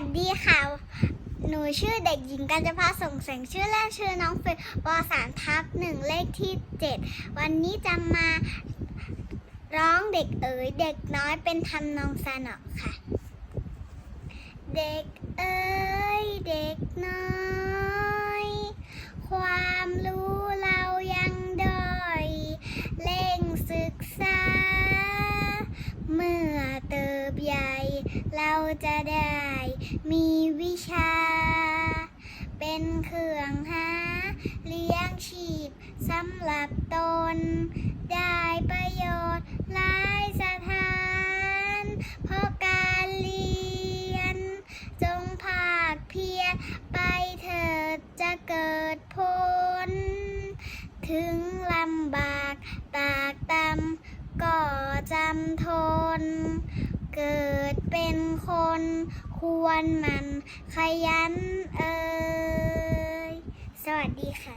สวัสดีค่ะ หนูชื่อเด็กหญิงกัญจภาส่งแสงชื่อเล่นชื่อน้องเฟยปสามทับหนึ่งเลขที่เจ็ดวันนี้จะมาร้องเด็กเอ๋ยเด็กน้อยเป็นทำนองสนอค่ะ เด็กเอ๋ยเด็กน้อย ความรู้เรายังด้อยเร่งศึกษา เมื่อเติบใหญ่ เราจะได้มีวิชา เป็นเครื่องหา เลี้ยงชีพสำหรับตน ได้ประโยชน์หลายสถาน เพราะการเรียน จงภาคเพียรไปเถิดจะเกิดผล ถึงลำบากตากตำก็จำทน เกิดเป็น ควรมันขยันเอ่ยสวัสดีค่ะ